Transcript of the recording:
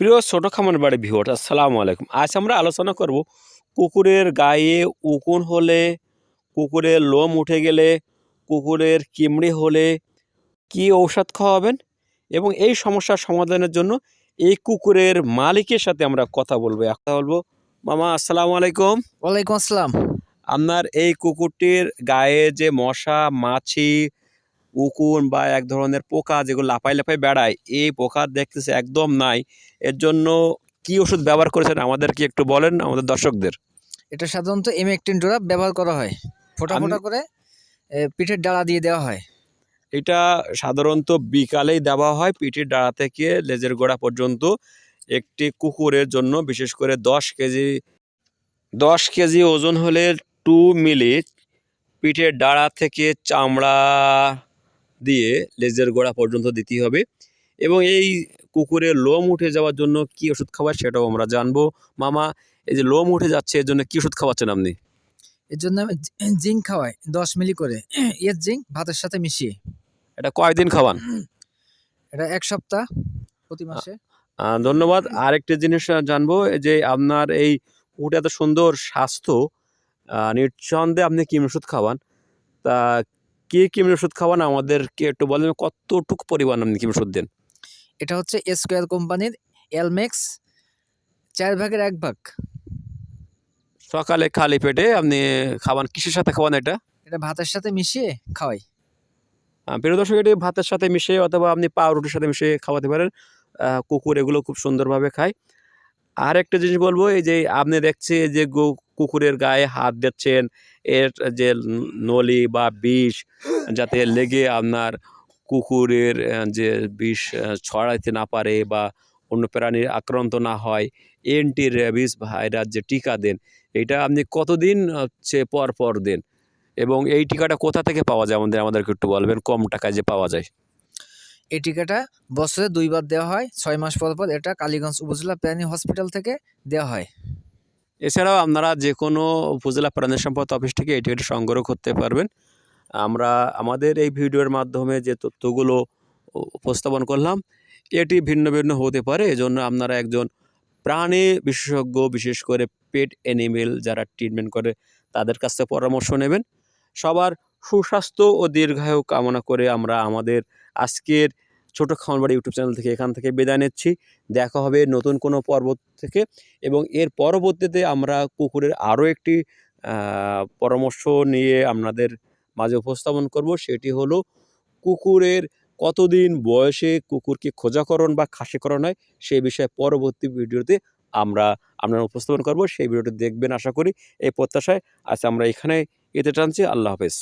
প্রিয় ছোট খামার বাড়ি ভিউয়ার আসসালামু আলাইকুম। আজ আমরা আলোচনা করব কুকুরের গায়ে উকুন হলে কুকুরের লোম উঠে গেলে কুকুরের কিমড়ি হলে কি ঔষধ খাওয়াবেন এবং এই সমস্যার সমাধানের জন্য এই কুকুরের মালিকের সাথে আমরা কথা বলব। কথা বলব। মামা আসসালামু আলাইকুম। ওয়ালাইকুম আসসালাম। আপনার এই কুকুরটির গায়ে যে মশা মাছি উকুন বা এক ধরনের পোকা যেগুলো লাফাই লাফাই বেড়ায় এই পোকা দেখতেছে একদম নাই। এর জন্য কি ওষুধ ব্যবহার করেছেন আমাদের কি একটু বলেন আমাদের দর্শকদের। এটা সাধারণত এম এমেকটিন ড্রপ ব্যবহার করা হয়। ফোটা ফোটা করে পিঠের ডালা দিয়ে দেওয়া হয়। এটা সাধারণত বিকালেই দেওয়া হয় পিঠের ডাড়া থেকে লেজের গোড়া পর্যন্ত। একটি কুকুরের জন্য বিশেষ করে দশ কেজি দশ কেজি ওজন হলে টু মিলি পিঠের ডাড়া থেকে চামড়া দিয়ে লেজের গোড়া পর্যন্ত দিতে হবে। এবং এই কুকুরের লোম উঠে যাওয়ার জন্য কি ওষুধ খাবার সেটাও আমরা জানব। মামা এই যে লোম উঠে যাচ্ছে এর জন্য কি ওষুধ খাওয়াচ্ছেন আপনি? এর জন্য আমি জিঙ্ক খাওয়াই দশ মিলি করে। এর জিঙ্ক ভাতের সাথে মিশিয়ে। এটা কয়দিন খাওয়ান? এটা এক সপ্তাহ প্রতি মাসে। ধন্যবাদ। আরেকটি জিনিস জানব যে আপনার এই কুকুরটা এত সুন্দর স্বাস্থ্য নিঃসন্দেহে আপনি কিম ওষুধ খাওয়ান? তা কি কিম ওষুধ খাওয়ান আমাদেরকে একটু বলেন কতটুকু পরিমাণ আপনি কিম ওষুধ দেন? এটা হচ্ছে স্কোয়ার কোম্পানির এলমেক্স চার ভাগের এক ভাগ। সকালে খালি পেটে আপনি খাওয়ান কিসের সাথে খাওয়ান এটা? এটা ভাতের সাথে মিশিয়ে খাওয়াই। প্রিয় দর্শক এটি ভাতের সাথে মিশিয়ে অথবা আপনি পাউরুটির সাথে মিশিয়ে খাওয়াতে পারেন। কুকুর এগুলো খুব সুন্দরভাবে খায়। আর একটা জিনিস বলব, এই যে আপনি দেখছি যে কুকুরের গায়ে হাত দিচ্ছেন, এর যে নলি বা বিষ যাতে লেগে আপনার কুকুরের যে বিষ ছড়াইতে না পারে বা অন্য প্রাণীর আক্রান্ত না হয় এন্টি র্যাবিস ভাইরাস যে টিকা দেন, এটা আপনি কতদিন, হচ্ছে পর পর দেন? এবং এই টিকাটা কোথা থেকে পাওয়া যায়? আমাদের, আমাদেরকে একটু বলবেন, কম টাকায় যে পাওয়া যায়। এই টিকাটা বছরে দুইবার দেওয়া হয়, ছয় মাস পর পর এটা কালীগঞ্জ উপজেলা প্রাণী হসপিটাল থেকে দেওয়া হয়। এছাড়াও আপনারা যে কোনো উপজেলা প্রাণী সম্পদ অফিস থেকে এটি এটি সংগ্রহ করতে পারবেন। আমরা আমাদের এই ভিডিওর মাধ্যমে যে তথ্যগুলো উপস্থাপন করলাম, এটি ভিন্ন ভিন্ন হতে পারে। এজন্য আপনারা একজন প্রাণী বিশেষজ্ঞ, বিশেষ করে পেট অ্যানিমেল যারা ট্রিটমেন্ট করে, তাদের কাছ থেকে পরামর্শ নেবেন। সবার সুস্বাস্থ্য ও দীর্ঘায়ু কামনা করে আমরা আমাদের আজকের ছোটো খামারবাড়ি ইউটিউব চ্যানেল থেকে এখান থেকে বিদায় নিচ্ছি। দেখা হবে নতুন কোনো পর্ব থেকে এবং এর পরবর্তীতে আমরা কুকুরের আরও একটি পরামর্শ নিয়ে আপনাদের মাঝে উপস্থাপন করব। সেটি হলো কুকুরের কতদিন বয়সে কুকুরকে খোঁজাকরণ বা খাসিকরণ হয় সেই বিষয়ে পরবর্তী ভিডিওতে আমরা আপনারা উপস্থাপন করব। সেই ভিডিওটি দেখবেন আশা করি। এই প্রত্যাশায় আজ আমরা এখানে এতে টানছি। আল্লাহ হাফেজ।